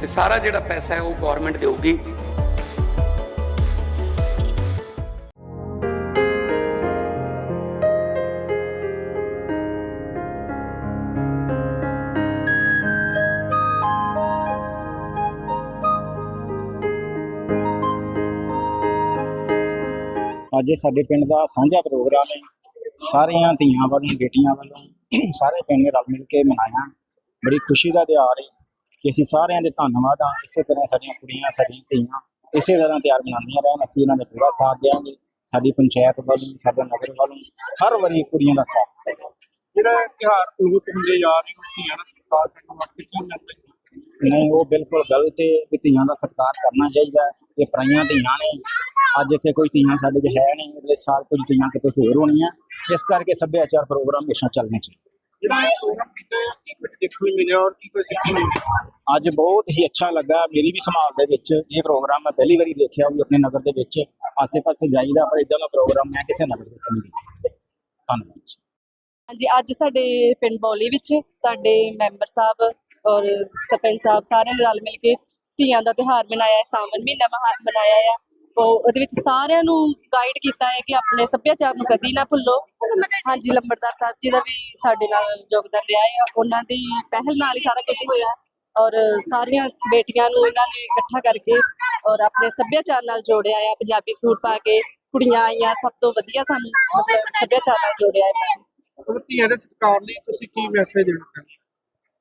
ਤੇ ਸਾਰਾ ਜਿਹੜਾ ਪੈਸਾ ਹੈ ਉਹ ਗਵਰਨਮੈਂਟ ਦੇਊਗੀ। ਅੱਜ ਸਾਡੇ ਪਿੰਡ ਦਾ ਸਾਂਝਾ ਪ੍ਰੋਗਰਾਮ ਹੈ। ਸਾਰੀਆਂ ਧੀਆਂ ਵੱਲੋਂ ਬੇਟੀਆਂ ਵੱਲੋਂ ਸਾਰੇ ਪਿੰਡ ਨੇ ਰਲ ਮਿਲ ਕੇ ਮਨਾਇਆ। ਬੜੀ ਖੁਸ਼ੀ ਦਾ ਤਿਉਹਾਰ ਹੈ। ਕਿ ਅਸੀਂ ਸਾਰਿਆਂ ਦੇ ਧੰਨਵਾਦ ਹਾਂ ਇਸੇ ਤਰ੍ਹਾਂ ਸਾਡੀਆਂ ਕੁੜੀਆਂ ਸਾਡੀਆਂ ਧੀਆਂ ਇਸੇ ਤਰ੍ਹਾਂ ਤਿਉਹਾਰ ਮਨਾਉਂਦੀਆਂ ਰਹਿਣ ਅਸੀਂ ਇਹਨਾਂ ਦਾ ਪੂਰਾ ਸਾਥ ਦੇਵਾਂਗੇ ਸਾਡੀ ਪੰਚਾਇਤ ਵੱਲੋਂ ਸਾਡਾ ਨਗਰ ਵੱਲੋਂ ਹਰ ਵਾਰੀ ਕੁੜੀਆਂ ਦਾ ਸਾਥ ਦਿੱਤਾ ਜਾਏਗਾ ਜਿਹੜਾ ਤਿਉਹਾਰ ਪ੍ਰਮੁੱਖ ਹੁੰਦੇ ਜਾ ਰਹੇ ਹੋ ਧੀਆਂ ਦਾ ਸਤਿਕਾਰ ਕਰਨ ਵਾਸਤੇ ਕੀ ਮੈਸੇਜ ਨਹੀਂ ਉਹ ਬਿਲਕੁਲ ਗਲਤ ਹੈ ਕਿ ਧੀਆਂ ਦਾ ਸਤਿਕਾਰ ਕਰਨਾ ਚਾਹੀਦਾ। ਇਹ ਪਰਾਈਆਂ ਧੀਆਂ ਨੇ। ਅੱਜ ਇੱਥੇ ਕੋਈ ਧੀਆਂ ਸਾਡੇ 'ਚ ਹੈ ਨਹੀਂ ਅਗਲੇ ਸਾਲ ਕੁਝ ਧੀਆਂ ਕਿਤੇ ਹੋਰ ਹੋਣੀਆਂ। ਇਸ ਕਰਕੇ ਸੱਭਿਆਚਾਰ ਪ੍ਰੋਗਰਾਮ ਹਮੇਸ਼ਾ ਚੱਲਣੇ ਚਾਹੀਦੇ। ਅੱਜ ਬਹੁਤ ਹੀ ਅੱਛਾ ਲੱਗਾ। ਮੇਰੀ ਵੀ ਸੰਭਾਲ ਦੇ ਵਿੱਚ ਇਹ ਪ੍ਰੋਗਰਾਮ ਮੈਂ ਪਹਿਲੀ ਵਾਰੀ ਦੇਖਿਆ ਵੀ ਆਪਣੇ ਨਗਰ ਦੇ ਵਿੱਚ। ਆਸੇ-ਪਾਸੇ ਜਾਈਦਾ, ਪਰ ਇਦਾਂ ਦਾ ਪ੍ਰੋਗਰਾਮ ਮੈਂ ਕਿਸੇ ਨਗਰ ਵਿੱਚ ਨਹੀਂ ਦੇਖਿਆ। ਧੰਨਵਾਦ ਹਾਂਜੀ, ਅੱਜ ਸਾਡੇ ਪਿੰਡ ਬੌਲੀ ਵਿੱਚ ਸਾਡੇ ਮੈਂਬਰ ਸਾਹਿਬ ਔਰ ਸਰਪੰਚ ਸਾਹਿਬ ਸਾਰਿਆਂ ਨੇ ਰਲ ਮਿਲ ਕੇ ਧੀਆਂ ਦਾ ਤਿਉਹਾਰ ਮਨਾਇਆ ਹੈ, ਸਾਵਣ ਮਹੀਨਾ ਮਨਾਇਆ ਹੈ ਉਹਦੇ ਵਿੱਚ ਸਾਰਿਆਂ ਨੂੰ ਗਾਈਡ ਕੀਤਾ ਹੈ ਕਿ ਆਪਣੇ ਸੱਭਿਆਚਾਰ ਨੂੰ ਕਦੀ ਨਾ ਭੁੱਲੋ। ਹਾਂਜੀ ਲੰਬੜਦਾਰ ਸਾਹਿਬ ਜੀ ਦਾ ਵੀ ਸਾਡੇ ਨਾਲ ਯੋਗਦਾਨ ਰਿਹਾ ਹੈ। ਉਹਨਾਂ ਦੀ ਪਹਿਲ ਨਾਲ ਹੀ ਸਾਰਾ ਕੁਝ ਹੋਇਆ। ਔਰ ਸਾਰੀਆਂ ਬੇਟੀਆਂ ਨੂੰ ਇਹਨਾਂ ਨੇ ਇਕੱਠਾ ਕਰਕੇ ਔਰ ਆਪਣੇ ਸੱਭਿਆਚਾਰ ਨਾਲ ਜੋੜਿਆ ਹੈ। ਪੰਜਾਬੀ ਸੂਟ ਪਾ ਕੇ ਕੁੜੀਆਂ ਆਈਆਂ ਸਭ ਤੋਂ ਵਧੀਆ ਸਾਨੂੰ ਸੱਭਿਆਚਾਰ ਨਾਲ ਜੋੜਿਆ ਉਹ ਧੀਆਂ ਦੇ ਸਤਿਕਾਰ ਲਈ ਤੁਸੀਂ ਕੀ ਮੈਸੇਜ ਦੇਣਾ ਚਾਹੁੰਦੇ ਹੋ?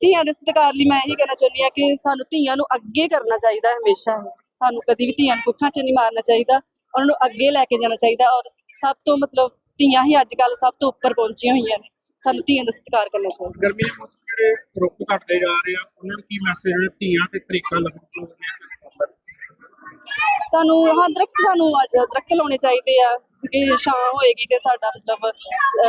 ਧੀਆਂ ਦੇ ਸਤਿਕਾਰ ਲਈ ਮੈਂ ਇਹੀ ਕਹਿਣਾ ਚਾਹੁੰਦੀ ਹਾਂ ਕਿ ਸਾਨੂੰ ਧੀਆਂ ਨੂੰ ਅੱਗੇ ਕਰਨਾ ਚਾਹੀਦਾ ਹੈ ਹਮੇਸ਼ਾ। ਸਾਨੂੰ ਕਦੀ ਵੀ ਧੀਆਂ ਨੂੰ ਕੁੱਖਾਂ 'ਚ ਨਹੀਂ ਮਾਰਨਾ ਚਾਹੀਦਾ ਉਹਨਾਂ ਨੂੰ ਅੱਗੇ ਲੈ ਕੇ ਜਾਣਾ ਚਾਹੀਦਾ ਔਰ ਸਭ ਤੋਂ ਮਤਲਬ ਧੀਆਂ ਹੀ ਅੱਜ ਕੱਲ ਸਭ ਤੋਂ ਉੱਪਰ ਪਹੁੰਚੀਆਂ ਹੋਈਆਂ ਨੇ ਸਾਨੂੰ ਧੀਆਂ ਦਾ ਸਤਿਕਾਰ ਕਰਨਾ ਚਾਹੀਦਾ। ਗਰਮੀ ਦੇ ਮੌਸਮ ਜਿਹੜੇ ਰੁੱਖ ਘਟਦੇ ਜਾ ਰਹੇ ਆ ਉਹਨਾਂ ਨੂੰ ਕੀ ਮੈਸੇਜ ਹੈ ਧੀਆਂ ਤੇ ਤਰੀਕਾ ਲੱਗਦਾ ਸਾਨੂੰ ਹਾਂ ਦਰਖਤ ਸਾਨੂੰ ਦਰਖਤ ਲਾਉਣੇ ਚਾਹੀਦੇ ਆ ਕਿ ਛਾਂ ਹੋਏਗੀ ਤੇ ਸਾਡਾ ਮਤਲਬ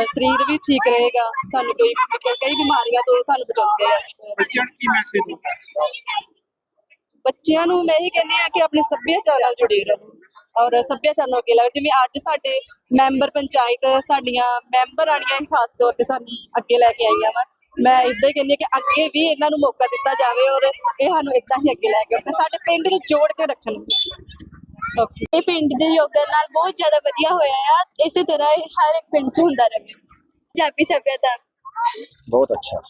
ਸਰੀਰ ਵੀ ਠੀਕ ਰਹੇਗਾ ਸਾਨੂੰ ਕੋਈ ਕਈ ਬਿਮਾਰੀਆਂ ਤੋਂ ਸਾਨੂੰ ਬਚਾਉਂਦੇ ਆ। ਬੱਚਿਆਂ ਨੂੰ ਕੀ ਮੈਸੇਜ ਦਿੰਦੇ ਬੱਚਿਆਂ ਨੂੰ ਮੈਂ ਇਹ ਕਹਿੰਦੀ ਆ ਕਿ ਆਪਣੇ ਸੱਭਿਆਚਾਰ ਨਾਲ ਜੁੜੇ ਰਹੋ ਔਰ ਸੱਭਿਆਚਾਰ ਨੂੰ ਅੱਗੇ ਲਾਓ ਜਿਵੇਂ ਅੱਜ ਸਾਡੇ ਮੈਂਬਰ ਪੰਚਾਇਤ ਸਾਡੀਆਂ ਮੈਂਬਰ ਆਣੀਆਂ ਖਾਸ ਤੌਰ ਤੇ ਸਾਨੂੰ ਅੱਗੇ ਲੈ ਕੇ ਆਈਆਂ ਵਾ। ਮੈਂ ਇਦਾਂ ਹੀ ਕਹਿੰਦੀ ਕਿ ਅੱਗੇ ਵੀ ਇਹਨਾਂ ਨੂੰ ਮੌਕਾ ਦਿੱਤਾ ਜਾਵੇ ਔਰ ਇਹ ਸਾਨੂੰ ਇਦਾਂ ਹੀ ਅੱਗੇ ਲੈ ਕੇ ਤੇ ਸਾਡੇ ਪਿੰਡ ਨੂੰ ਜੋੜ ਕੇ ਰੱਖਣ। ਇਹ ਪਿੰਡ ਦੇ ਯੋਗਦਾਨ ਨਾਲ ਬਹੁਤ ਜ਼ਿਆਦਾ ਵਧੀਆ ਹੋਇਆ ਆ। ਇਸੇ ਤਰ੍ਹਾਂ ਹਰ ਇੱਕ ਪਿੰਡ 'ਚ ਹੁੰਦਾ ਰਹੇ। ਪੰਜਾਬੀ ਸੱਭਿਆਚਾਰ। ਬਹੁਤ ਅੱਛਾ।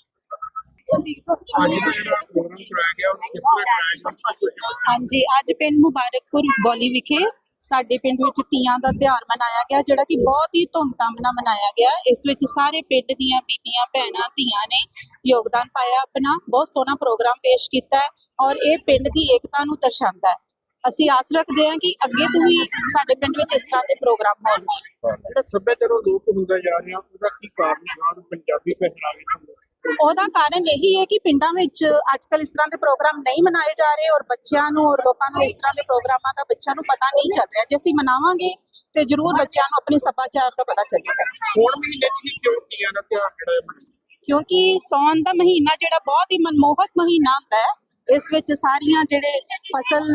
ਹਾਂਜੀ, ਅੱਜ ਪਿੰਡ ਮੁਬਾਰਕਪੁਰ ਬੋਲੀ ਵਿਖੇ ਸਾਡੇ ਪਿੰਡ ਵਿੱਚ ਤੀਆਂ ਦਾ ਤਿਉਹਾਰ ਮਨਾਇਆ ਗਿਆ, ਜਿਹੜਾ ਕਿ ਬਹੁਤ ਹੀ ਧੂਮਧਾਮ ਨਾਲ ਮਨਾਇਆ ਗਿਆ। ਇਸ ਵਿੱਚ ਸਾਰੇ ਪਿੰਡ ਦੀਆਂ ਬੀਬੀਆਂ, ਭੈਣਾਂ, ਧੀਆਂ ਨੇ ਯੋਗਦਾਨ ਪਾਇਆ, ਆਪਣਾ ਬਹੁਤ ਸੋਹਣਾ ਪ੍ਰੋਗਰਾਮ ਪੇਸ਼ ਕੀਤਾ ਹੈ ਔਰ ਇਹ ਪਿੰਡ ਦੀ ਏਕਤਾ ਨੂੰ ਦਰਸਾਉਂਦਾ ਹੈ। ਅਸੀਂ ਆਸ ਰੱਖਦੇ ਹਾਂ ਕਿ ਅੱਗੇ ਤੋਂ ਵੀ ਸਾਡੇ ਪਿੰਡ ਵਿੱਚ ਇਸ ਤਰ੍ਹਾਂ ਦੇ ਪ੍ਰੋਗਰਾਮ ਹੋਣਗੇ। ਜਿਹੜਾ ਸੱਭਿਆਚਾਰੋਂ ਲੋਪ ਹੁੰਦਾ ਜਾ ਰਿਹਾ ਉਹਦਾ ਕੀ ਕਾਰਨ ਹੈ? ਪੰਜਾਬੀ ਪਹਿਰਾਵੇ ਤੋਂ ਉਹਦਾ ਕਾਰਨ ਇਹੀ ਹੈ ਕਿ ਪਿੰਡਾਂ ਵਿੱਚ ਅੱਜਕੱਲ ਇਸ ਤਰ੍ਹਾਂ ਦੇ ਪ੍ਰੋਗਰਾਮ ਨਹੀਂ ਮਨਾਏ ਜਾ ਰਹੇ ਔਰ ਬੱਚਿਆਂ ਨੂੰ ਔਰ ਲੋਕਾਂ ਨੂੰ ਇਸ ਤਰ੍ਹਾਂ ਦੇ ਪ੍ਰੋਗਰਾਮਾਂ ਦਾ ਬੱਚਿਆਂ ਨੂੰ ਪਤਾ ਨਹੀਂ ਚੱਲ ਰਿਹਾ। ਜੇ ਅਸੀਂ ਮਨਾਵਾਂਗੇ ਤੇ ਜ਼ਰੂਰ ਬੱਚਿਆਂ ਨੂੰ ਆਪਣੇ ਸੱਭਿਆਚਾਰ ਦਾ ਪਤਾ ਚੱਲੇਗਾ। ਹੁਣ ਚ ਹੀ ਕਿਉਂ ਧੀਆਂ ਦਾ ਤਿਉਹਾਰ ਜਿਹੜਾ ਕਿਉਂਕਿ ਸੌਣ ਦਾ ਮਹੀਨਾ ਜਿਹੜਾ ਬਹੁਤ ਹੀ ਮਨਮੋਹਕ ਮਹੀਨਾ ਹੁੰਦਾ ਹੈ। ਇਸ ਵਿੱਚ ਸਾਰੀਆਂ ਜਿਹੜੇ ਫਸਲ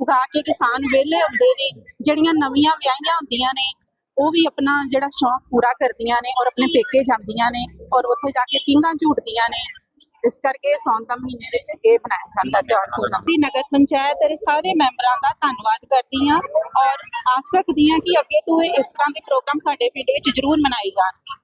ਉਗਾ ਕੇ ਕਿਸਾਨ ਵਿਹਲੇ ਹੁੰਦੇ ਨੇ, ਜਿਹੜੀਆਂ ਨਵੀਆਂ ਵਿਆਹੀਆਂ ਹੁੰਦੀਆਂ ਨੇ, ਉਹ ਵੀ ਆਪਣਾ ਜਿਹੜਾ ਸ਼ੌਂਕ ਪੂਰਾ ਕਰਦੀਆਂ ਨੇ ਔਰ ਆਪਣੇ ਪੇਕੇ ਜਾਂਦੀਆਂ ਨੇ ਔਰ ਉੱਥੇ ਜਾ ਕੇ ਪੀਂਘਾਂ ਝੂਟਦੀਆਂ ਨੇ। ਇਸ ਕਰਕੇ ਸੌਣ ਦਾ ਮਹੀਨੇ ਵਿੱਚ ਇਹ ਬਣਾਇਆ ਜਾਂਦਾ ਤਿਉਹਾਰ ਦੀ ਨਗਰ ਪੰਚਾਇਤ ਦੇ ਸਾਰੇ ਮੈਂਬਰਾਂ ਦਾ ਧੰਨਵਾਦ ਕਰਦੀ ਹਾਂ ਔਰ ਆਸ ਰੱਖਦੀ ਹਾਂ ਕਿ ਅੱਗੇ ਤੋਂ ਇਸ ਤਰ੍ਹਾਂ ਦੇ ਪ੍ਰੋਗਰਾਮ ਸਾਡੇ ਪਿੰਡ ਵਿੱਚ ਜ਼ਰੂਰ ਮਨਾਏ ਜਾਣਗੇ